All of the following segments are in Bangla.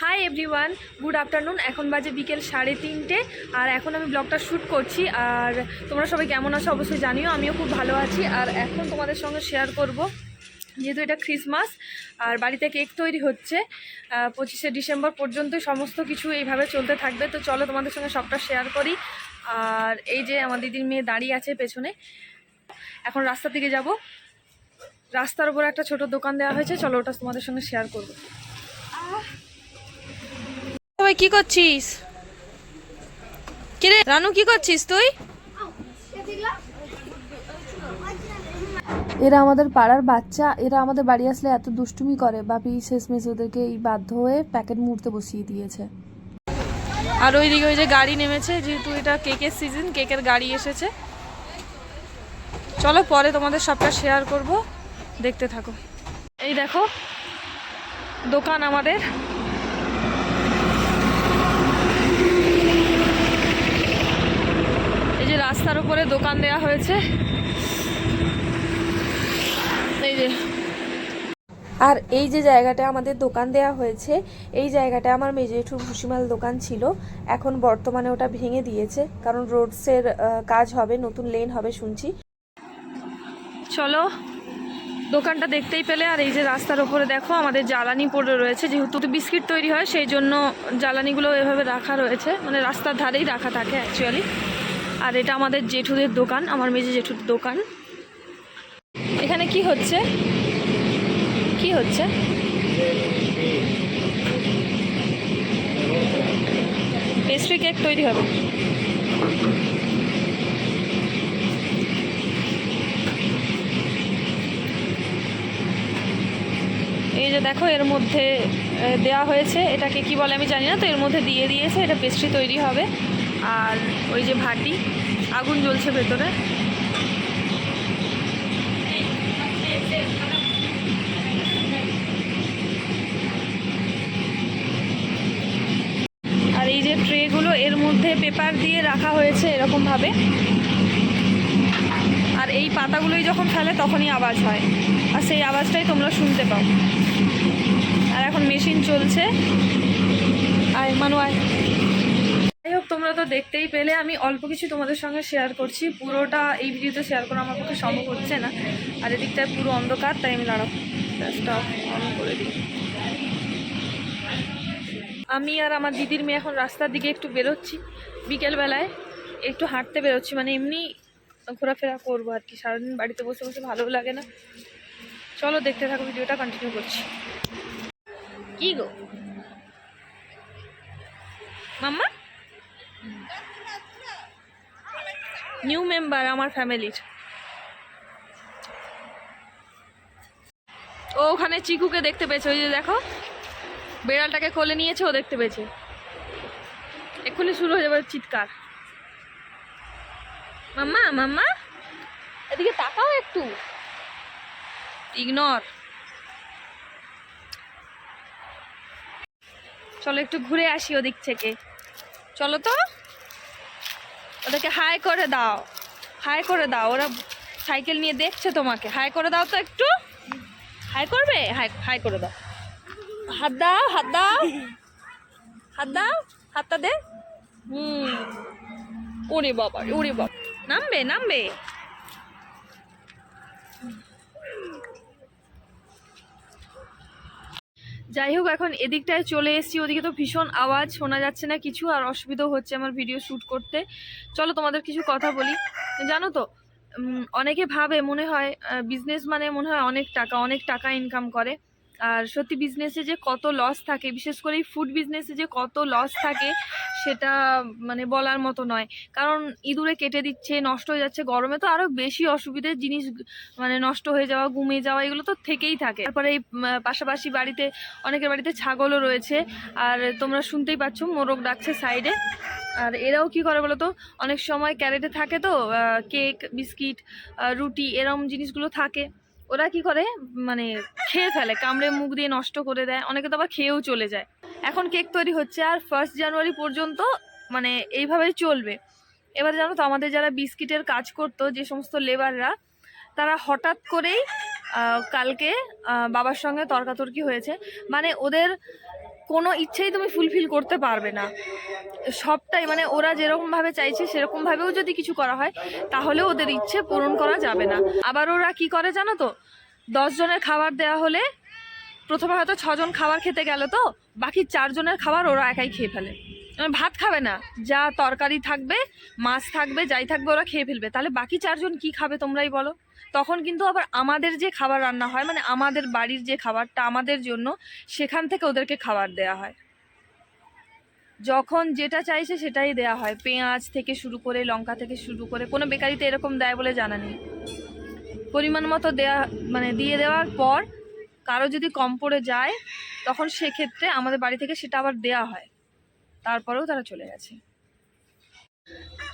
হাই এভরিওয়ান গুড আফটারনুন এখন বাজে বিকেল সাড়ে তিনটে, আর এখন আমি ব্লগটা শ্যুট করছি। আর তোমরা সবাই কেমন আছো অবশ্যই জানিও, আমিও খুব ভালো আছি। আর এখন তোমাদের সঙ্গে শেয়ার করব, যেহেতু এটা ক্রিসমাস আর বাড়িতে কেক তৈরি হচ্ছে পঁচিশে ডিসেম্বর পর্যন্ত সমস্ত কিছু এইভাবে চলতে থাকবে। তো চলো তোমাদের সঙ্গে সবটা শেয়ার করি। আর এই যে আমার দিদির মেয়ে দাঁড়িয়ে আছে পেছনে। এখন রাস্তার দিকে যাব। রাস্তার উপর একটা ছোট দোকান দেওয়া হয়েছে, চলো ওটা তোমাদের সঙ্গে শেয়ার করব। সবাই কি করছিস? কিরে রানু কি করছিস তুই? এরা আমাদের পাড়ার বাচ্চা এরা আমাদের বাড়ি আসলে এত দুষ্টুমি করে। বাপি শেষমেশ ওদেরকে এই বাধ্য হয়ে প্যাকেট মুড়তে বসিয়ে দিয়েছে। আর ওইদিকে ওই যে গাড়ি নেমেছে যেহেতু এটা কেকের সিজন কেকের গাড়ি এসেছে। চলো পরে তোমাদের সবটা শেয়ার করব। দেখতে থাকো। এই দেখো দোকান আমাদের। যে রাস্তার উপরে দোকান দেয়া হয়েছে। এই যে। আর এই যে জায়গাটা আমাদের দোকান দেয়া হয়েছে এই জায়গাটা আমার মেজেঠু ভুসিমাল দোকান ছিল। এখন বর্তমানে ওটা ভেঙে দিয়েছে কারণ রোডসের কাজ হবে নতুন লেন হবে শুনছি। চলো দোকানটা দেখতেই পেলে। আর এই যে রাস্তার ওপরে দেখো আমাদের জ্বালানি পড়ে রয়েছে। যেহেতু বিস্কিট তৈরি হয় সেই জন্য জ্বালানিগুলো এভাবে রাখা রয়েছে। মানে রাস্তার ধারেই রাখা থাকে অ্যাকচুয়ালি আর এটা আমাদের জেঠুদের দোকান, আমার মেজে জেঠুর দোকান। এখানে কি হচ্ছে? কি হচ্ছে? পেস্ট্রি কেক তৈরি হবে। এই যে দেখো, এর মধ্যে দেওয়া হয়েছে। এটাকে কি বলে আমি জানি না, তো এর মধ্যে দিয়ে দিয়েছে, এটা পেস্ট্রি তৈরি হবে। আর ওই যে ভাটি, আগুন জ্বলছে ভেতরে। আর এই যে ট্রেগুলো, এর মধ্যে পেপার দিয়ে রাখা হয়েছে এরকমভাবে। আর এই পাতাগুলোই যখন ফেলে, তখনই আওয়াজ হয়। আর সেই আওয়াজটাই তোমরা শুনতে পাও। আর এখন মেশিন চলছে। আয়, মানু, আয়। যাই হোক, তোমরা তো দেখতেই পেলে, আমি অল্প কিছু তোমাদের সঙ্গে শেয়ার করছি। পুরোটা এই ভিডিওতে শেয়ার করা আমার পক্ষে সম্ভব হচ্ছে না। আর এদিকটায় পুরো অন্ধকার, তাই আমি গ্যাসটা অন করে দিই। আমি আর আমার দিদির মেয়ে এখন রাস্তার দিকে একটু বেরোচ্ছি। বিকেলবেলায় একটু হাঁটতে বেরোচ্ছি মানে এমনি ঘোরাফেরা করব আর কি। সারাদিন বাড়িতে বসে বসে ভালো লাগে না। চলো, দেখতে থাকো, ভিডিওটা কন্টিনিউ করছি। কি গো? মাম্মা? নিউ মেম্বার আমার ফ্যামিলির। ও ওখানে চিকুকে দেখতে পেয়েছে, ওই যে দেখো। বেড়ালটাকে কোলে নিয়েছে, ও দেখতে পেয়েছে। এক্ষুনি শুরু হয়ে যাবে চিৎকার। মাম্মা মাম্মা। এদিকে তাকাও একটু। ইগনোর চলো একটু ঘুরে আসি ওদিক থেকে। চলো তো। ওদেরকে হাই করে দাও। হাই করে দাও। ওরা সাইকেল নিয়ে দেখছে তোমাকে। হাই করে দাও তো একটু। হাই করবে? হাই হাই করে দাও। হাত দাও হাত দাও। হাত দাও। হাতটা দে। হুম। ওরে বাবা ওরে বাবা। নামবে নামবে। যাই হোক এখন এদিকটায় চলে এসেছি। ওদিকে তো ভীষণ আওয়াজ, শোনা যাচ্ছে না কিছু, আর অসুবিধাও হচ্ছে আমার ভিডিও শ্যুট করতে। চলো তোমাদের কিছু কথা বলি। জানো তো অনেকে ভাবে, মনে হয় বিজনেস মানে মনে হয় অনেক টাকা অনেক টাকা ইনকাম করে। আর সত্যি বিজনেসে যে কত লস থাকে, বিশেষ করে এই ফুড বিজনেসে যে কত লস থাকে, সেটা মানে বলার মতো নয়। কারণ ইঁদুরে কেটে দিচ্ছে, নষ্ট হয়ে যাচ্ছে, গরমে তো আরও বেশি অসুবিধে, জিনিস মানে নষ্ট হয়ে যাওয়া ঘুমে যাওয়া, এগুলো তো থেকেই থাকে। তারপরে এই পাশাপাশি বাড়িতে, অনেকের বাড়িতে ছাগলও রয়েছে। আর তোমরা শুনতেই পাচ্ছ, মোরগ ডাকছে সাইডে আর এরাও কি করে বলো তো অনেক সময় ক্যারেটে থাকে তো কেক বিস্কিট রুটি, এরম জিনিসগুলো থাকে। ওরা কি করে? মানে খেয়ে ফেলে, কামড়ে মুখ দিয়ে নষ্ট করে দেয়, অনেকে তো আবার খেয়েও চলে যায়। এখন কেক তৈরি হচ্ছে আর ফার্স্ট জানুয়ারি পর্যন্ত মানে এইভাবে চলবে। এবার জানো তো, আমাদের যারা বিস্কিটের কাজ করতো, যে সমস্ত লেবাররা তারা হঠাৎ করেই কালকে বাবার সঙ্গে তর্কাতর্কি হয়েছে। মানে ওদের কোনো ইচ্ছেই তুমি ফুলফিল করতে পারবে না। সবটাই মানে ওরা যেরকমভাবে চাইছে সেরকমভাবেও যদি কিছু করা হয় তাহলে ওদের ইচ্ছে পূরণ করা যাবে না। আবার ওরা কি করে জানো তো? দশ জনের খাবার দেওয়া হলে প্রথমে হয়তো ছজন খাবার খেতে গেল তো, বাকি চারজনের খাবার ওরা একাই খেয়ে ফেলে। মানে ভাত খাবে না, যা তরকারি থাকবে, মাছ থাকবে, যাই থাকবে ওরা খেয়ে ফেলবে। তাহলে বাকি চারজন কি খাবে তোমরাই বলো? তখন কিন্তু আবার আমাদের যে খাবার রান্না হয় মানে আমাদের বাড়ির যে খাবারটা আমাদের জন্য, সেখান থেকে ওদেরকে খাবার দেয়া হয়। যখন যেটা চাইছে সেটাই দেয়া হয়। পেঁয়াজ থেকে শুরু করে, লঙ্কা থেকে শুরু করে, কোনো বেকারিতে এরকম দেয় বলে জানা নেই। পরিমাণ মতো দেয়া মানে দিয়ে দেওয়ার পর কারও যদি কম পড়ে যায়, তখন সেক্ষেত্রে আমাদের বাড়ি থেকে সেটা আবার দেয়া হয়। তারপরেও তারা চলে গেছে।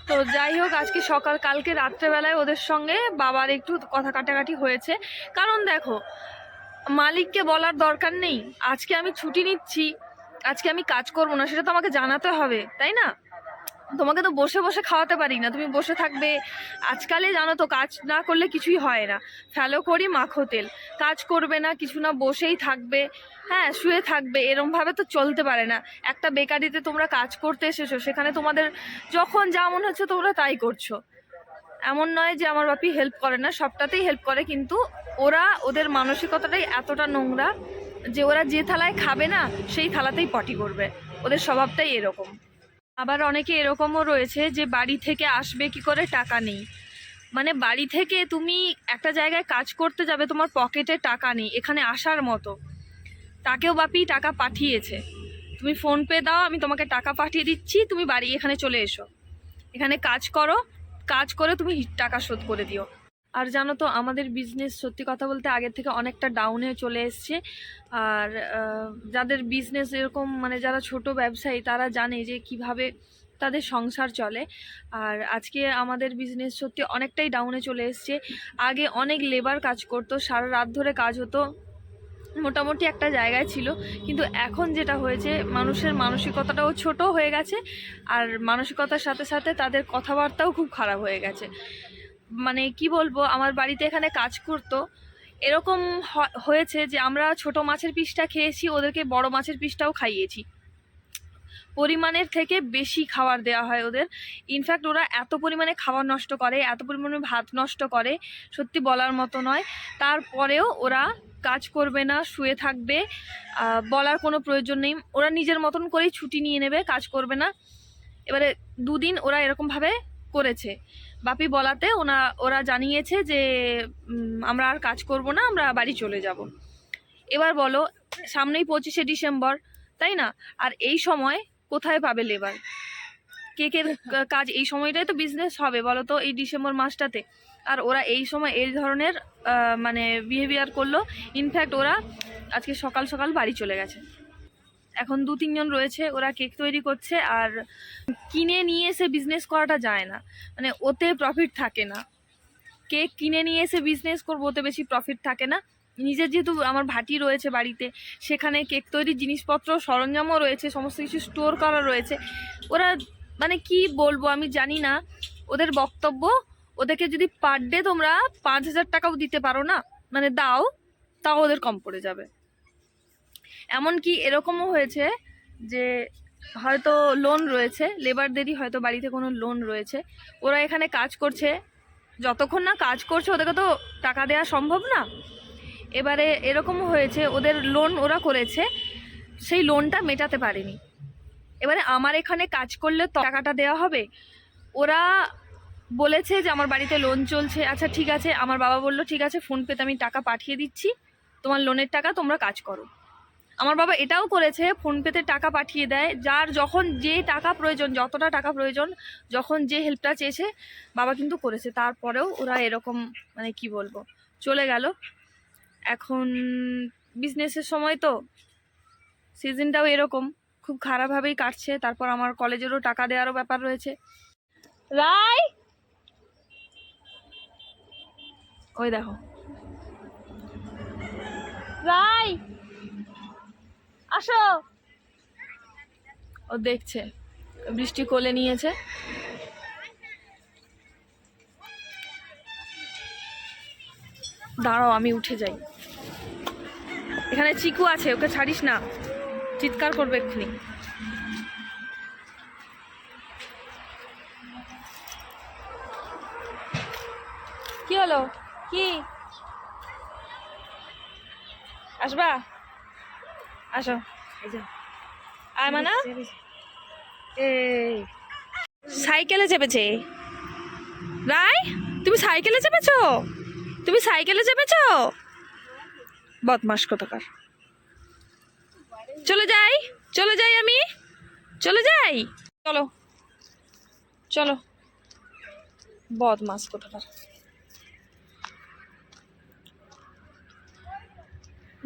তো যাই হোক, আজকে সকাল, কালকে রাত্রেবেলায় ওদের সঙ্গে বাবার একটু কথা কাটাকাটি হয়েছে। কারণ দেখো, মালিককে বলার দরকার নেই। আজকে আমি ছুটি নিচ্ছি, আজকে আমি কাজ করব না, সেটা তো আমাকে জানাতে হবে, তাই না? তোমাকে তো বসে বসে খাওয়াতে পারি না। তুমি বসে থাকবে। আজকালে জানো তো, কাজ না করলে কিছুই হয় না। ফ্যালো করি, মাখো তেল। কাজ করবে না, কিছু না, বসেই থাকবে। হ্যাঁ শুয়ে থাকবে। এরমভাবে তো চলতে পারে না। একটা বেকারিতে তোমরা কাজ করতে এসেছ, সেখানে তোমাদের যখন যা মনে হচ্ছে তোমরা তাই করছ। এমন নয় যে আমার বাপি হেল্প করে না, সবটাতেই হেল্প করে, কিন্তু ওরা ওদের মানসিকতাটাই এতটা নোংরা যে ওরা যে থালায় খাবে না, সেই থালাতেই পটি করবে। ওদের স্বভাবটাই এরকম। আবার অনেকে এরকমও রয়েছে যে বাড়ি থেকে আসবে কি করে টাকা নেই। মানে বাড়ি থেকে তুমি একটা জায়গায় কাজ করতে যাবে, তোমার পকেটে টাকা নেই, এখানে আসার মতো। তাকেও বাপি টাকা পাঠিয়েছে। তুমি ফোন পে দাও, আমি তোমাকে টাকা পাঠিয়ে দিচ্ছি, তুমি বাড়ি এখানে চলে এসো। এখানে কাজ করো, কাজ করে তুমি টাকা শোধ করে দিও। আর জানো তো, আমাদের বিজনেস সত্যি কথা বলতে আগের থেকে অনেকটা ডাউনে চলে এসছে। আর যাদের বিজনেস এরকম মানে যারা ছোট ব্যবসায়ী, তারা জানে যে কীভাবে তাদের সংসার চলে। আর আজকে আমাদের বিজনেস সত্যি অনেকটাই ডাউনে চলে এসছে। আগে অনেক লেবার কাজ করতো, সারা রাত ধরে কাজ হতো, মোটামুটি একটা জায়গায় ছিল। কিন্তু এখন যেটা হয়েছে, মানুষের মানসিকতাটাও ছোট হয়ে গেছে, আর মানসিকতার সাথে সাথে তাদের কথাবার্তাও খুব খারাপ হয়ে গেছে। মানে কি বলব, আমার বাড়িতে এখানে কাজ করতো। এরকম হয়েছে যে আমরা ছোট মাছের পিসটা খেয়েছি, ওদেরকে বড় মাছের পিসটাও খাইয়েছি। পরিমাণের থেকে বেশি খাবার দেওয়া হয় ওদের। ইনফ্যাক্ট ওরা এত পরিমাণে খাবার নষ্ট করে, এত পরিমাণে ভাত নষ্ট করে, সত্যি বলার মতো নয়। তারপরেও ওরা কাজ করবে না, শুয়ে থাকবে বলার কোনো প্রয়োজন নেই। ওরা নিজের মতন করেই ছুটি নিয়ে নেবে, কাজ করবে না। এবারে দুদিন ওরা এরকমভাবে করেছে। বাপি বলাতে ওনা, ওরা জানিয়েছে যে আমরা আর কাজ করব না, আমরা বাড়ি চলে যাব। এবার বলো, সামনেই পঁচিশে ডিসেম্বর, তাই না? আর এই সময় কোথায় পাবে লেবার? কেকের কাজ, এই সময়টাই তো বিজনেস হবে, বলো তো, এই ডিসেম্বর মাসটাতে। আর ওরা এই সময় এই ধরনের মানে বিহেভিয়ার করল। ইনফ্যাক্ট ওরা আজকে সকাল সকাল বাড়ি চলে গেছে। এখন দু, তিনজন রয়েছে, ওরা কেক তৈরি করছে আর কিনে নিয়ে এসে বিজনেস করাটা যায় না। মানে ওতে প্রফিট থাকে না। কেক কিনে নিয়ে এসে বিজনেস করব, ওতে বেশি প্রফিট থাকে না। নিজের যেহেতু আমার ভাটি রয়েছে বাড়িতে, সেখানে কেক তৈরির জিনিসপত্র, সরঞ্জামও রয়েছে, সমস্ত কিছু স্টোর করা রয়েছে। ওরা মানে কি বলব আমি জানি না। ওদের বক্তব্য, ওদেরকে যদি পার ডে তোমরা পাঁচ হাজার টাকাও দিতে পারো না মানে দাও, তাও ওদের কম পড়ে যাবে। এমনকি এরকমও হয়েছে যে হয়তো লোন রয়েছে লেবারদেরই হয়তো বাড়িতে কোনো লোন রয়েছে। ওরা এখানে কাজ করছে। যতক্ষণ না কাজ করছে, ওদেরকে তো টাকা দেওয়া সম্ভব না। এবারে এরকমও হয়েছে, ওদের লোন ওরা করেছে, সেই লোনটা মেটাতে পারেনি। এবারে আমার এখানে কাজ করলে টাকাটা দেওয়া হবে? ওরা বলেছে যে আমার বাড়িতে লোন চলছে। আচ্ছা ঠিক আছে। আমার বাবা বলল, ঠিক আছে, ফোনপেতে আমি টাকা পাঠিয়ে দিচ্ছি। তোমার লোনের টাকা তোমরা কাজ করো। আমার বাবা এটাও করেছে ফোনপেতে টাকা পাঠিয়ে দেয়। যার যখন যে টাকা প্রয়োজন, যতটা টাকা প্রয়োজন, যখন যে হেল্পটা চেয়েছে, বাবা কিন্তু করেছে। তারপরেও ওরা এরকম মানে কি বলব, চলে গেল। এখন বিজনেসের সময় তো সিজনটাও এরকম, খুব খারাপভাবেই কাটছে। তারপর আমার কলেজেরও টাকা দেওয়ারও ব্যাপার রয়েছে। রায়! ওই দেখো। রাই আসো। ও দেখছে, বৃষ্টি কোলে নিয়েছে। দাঁড়াও, আমি উঠে যাই। এখানে চিকু আছে, ওকে ছাড়িস না। চিৎকার করবে এক্ষুনি। কি হলো? কি? আসবা? আসো। আয় মানা? সাইকেলে চেপেছে। রায় তুমি সাইকেলে চেপেছো? তুমি সাইকেলে চেপেছো? বদমাস কোথাকার চলে যাই চলে যাই আমি। চলে যাই। চলো চলো। বদমাস কোথাকার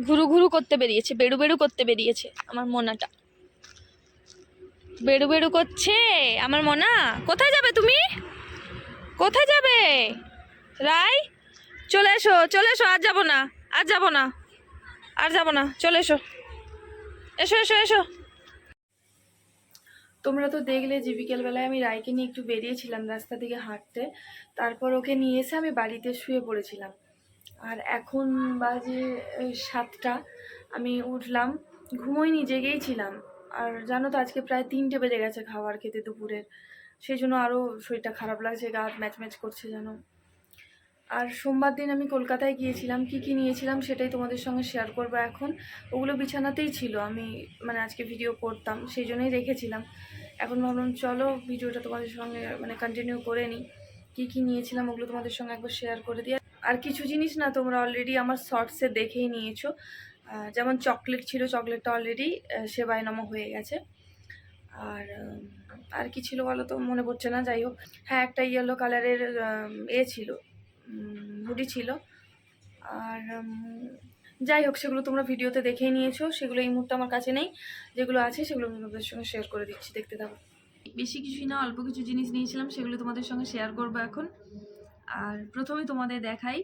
ঘুরু ঘুরু করতে বেরিয়েছে বেড়ু বেড়ু করতে বেরিয়েছে আমার মোনাটা। বেড়ু বেড়ু করছে, আমার মোনা, কোথায় যাবে তুমি? কোথায় যাবে? রাই, চলে এসো চলে এসো, আর যাব না, আর যাব না, আর যাব না, চলে এসো। এসো এসো এসো। তোমরা তো দেখলে যে বিকেলবেলায় আমি রায়কে নিয়ে একটু বেরিয়েছিলাম রাস্তা দিকে হাঁটতে, তারপর ওকে নিয়ে এসে আমি বাড়িতে শুয়ে পড়েছিলাম। আর এখন বাজে সাতটা। আমি উঠলাম, ঘুমোইনি, জেগেই ছিলাম। আর জানো তো, আজকে প্রায় তিনটে বেজে গেছে খাবার খেতে দুপুরের। সেই জন্য আরও শরীরটা খারাপ লাগছে, গা ম্যাচ ম্যাচ করছে যেন। আর সোমবার দিন আমি কলকাতায় গিয়েছিলাম, কি কি নিয়েছিলাম সেটাই তোমাদের সঙ্গে শেয়ার করব এখন। ওগুলো বিছানাতেই ছিল, আমি মানে আজকে ভিডিও করতাম, সেই জন্যই রেখেছিলাম। এখন ভাবলাম, চলো ভিডিওটা তোমাদের সঙ্গে মানে কন্টিনিউ করে নিই। কী কী নিয়েছিলাম ওগুলো তোমাদের সঙ্গে একবার শেয়ার করে দিই আর কিছু জিনিস না তোমরা অলরেডি আমার শর্টসে দেখেই নিয়েছো। যেমন চকলেট ছিল চকলেটটা অলরেডি সেবায়নমা হয়ে গেছে। আর আর কি ছিল বলো তো? মনে পড়ছে না, যাই হোক। হ্যাঁ একটা ইয়েলো কালারের এ ছিল হুডি ছিল। আর যাই হোক, সেগুলো তোমরা ভিডিওতে দেখেই নিয়েছো। সেগুলো এই মুহূর্তে আমার কাছে নেই। যেগুলো আছে, সেগুলো আমি তোমাদের সঙ্গে শেয়ার করে দিচ্ছি, দেখতে থাকো। বেশি কিছুই না, অল্প কিছু জিনিস নিয়েছিলাম, সেগুলো তোমাদের সঙ্গে শেয়ার করব এখন। আর প্রথমে তোমাদের দেখাই,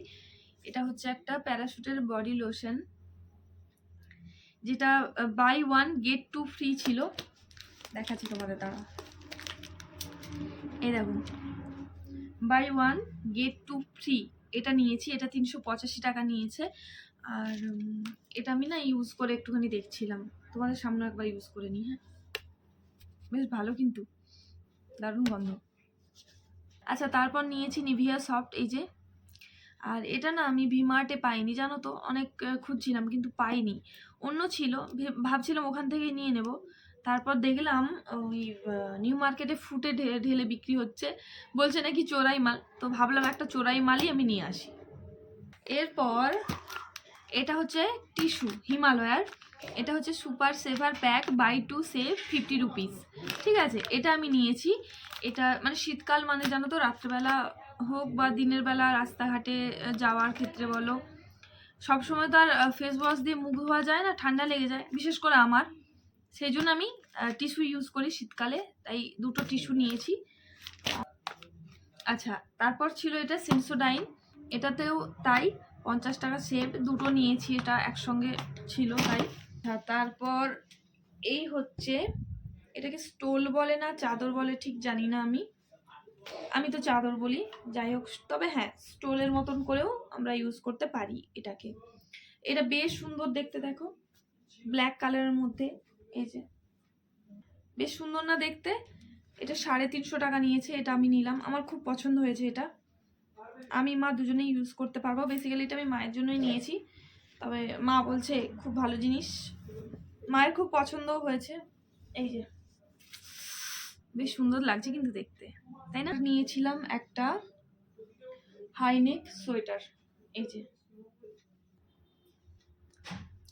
এটা হচ্ছে একটা প্যারাশুটের বডি লোশন, যেটা buy one get two free ছিল। দেখাচ্ছি তোমাদের দ্বারা। এই দেখো buy one get two free এটা নিয়েছি, এটা তিনশো পঁচাশি টাকা নিয়েছে। আর এটা আমি না ইউজ করে একটুখানি দেখছিলাম। তোমাদের সামনে একবার ইউজ করে নিই হ্যাঁ? বেশ ভালো কিন্তু, দারুণ গন্ধ। আচ্ছা তারপর নিয়েছি নিভিয়া সফট এই যে। আর এটা না আমি ভিমার্টে পাইনি, জানো তো? অনেক খুঁজছিলাম, কিন্তু পাইনি। অন্য ছিল ভাবছিলাম ওখান থেকে নিয়ে নেব। তারপর দেখলাম ওই নিউ মার্কেটে ফুটে ঢেলে বিক্রি হচ্ছে। বলছে নাকি চোরাই মাল। তো ভাবলাম একটা চোরাই মালই আমি নিয়ে আসি। এরপর এটা হচ্ছে টিস্যু, হিমালয়ার। এটা হচ্ছে super saver pack, buy two save fifty rupees. ঠিক আছে, এটা আমি নিয়েছি। এটা মানে শীতকাল মানে জানো তো, রাত্রেবেলা হোক বা দিনের বেলা রাস্তাঘাটে যাওয়ার ক্ষেত্রে বলো। সবসময় তো আর ফেস ওয়াশ দিয়ে মুখ ধোয়া যায় না, ঠান্ডা লেগে যায়, বিশেষ করে আমার। সেই জন্য আমি টিস্যু ইউজ করি শীতকালে, তাই দুটো টিস্যু নিয়েছি। আচ্ছা তারপর ছিল এটা সেন্সোডাইন এটাতেও তাই। পঞ্চাশ টাকা সেভ দুটো নিয়েছি এটা একসঙ্গে ছিল তাই। আচ্ছা, তারপর এই হচ্ছে এটাকে স্টোল বলে না চাদর বলে ঠিক জানি না আমি। আমি তো চাদর বলি যাই হোক তবে হ্যাঁ স্টোলের মতন করেও আমরা ইউজ করতে পারি এটাকে। এটা বেশ সুন্দর দেখতে দেখো ব্ল্যাক কালারের মধ্যে এই যে। বেশ সুন্দর না দেখতে এটা সাড়ে তিনশো টাকা নিয়েছে এটা আমি নিলাম। আমার খুব পছন্দ হয়েছে এটা। আমি মা দুজনেই ইউজ করতে পারব। বেসিক্যালি এটা আমি মায়ের জন্যই নিয়েছি। তবে মা বলছে খুব ভালো জিনিস। মায়ের খুব পছন্দও হয়েছে। এই যে, বেশ সুন্দর লাগছে কিন্তু দেখতে। তাই না? নিয়েছিলাম একটা হাইনেক সোয়েটার এই যে,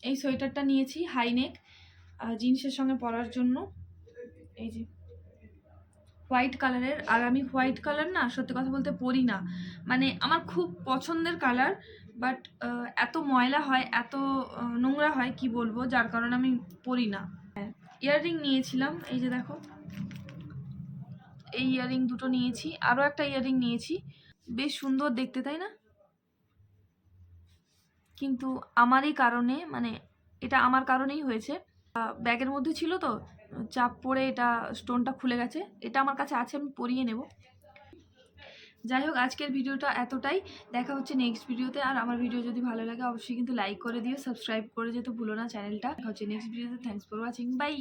এই সোয়েটারটা নিয়েছি হাইনেক জিন্সের সঙ্গে পরার জন্য। এই যে হোয়াইট কালারের আর আমি হোয়াইট কালার না, সত্যি কথা বলতে পরি না। মানে আমার খুব পছন্দের কালার বাট এত ময়লা হয়, এত নোংরা হয়, কি বলব? যার কারণে আমি পরি না। ইয়াররিং নিয়েছিলাম, এই যে দেখো। এই ইয়াররিং দুটো নিয়েছি আরও একটা ইয়াররিং নিয়েছি। বেশ সুন্দর দেখতে, তাই না? কিন্তু আমারই কারণে মানে এটা আমার কারণেই হয়েছে। ব্যাগের মধ্যে ছিল তো চাপ পড়ে এটা স্টোনটা খুলে গেছে। এটা আমার কাছে আছে, আমি পরিয়ে নেব। যাই হোক, আজকের ভিডিওটা এতটাই। দেখা হচ্ছে নেক্সট ভিডিওতে। আর আমার ভিডিও যদি ভালো লাগে, অবশ্যই কিন্তু লাইক করে দিও সাবস্ক্রাইব করে যেতে ভুলো না চ্যানেলটা। দেখা হচ্ছে নেক্সট ভিডিওতে। Thanks for watching by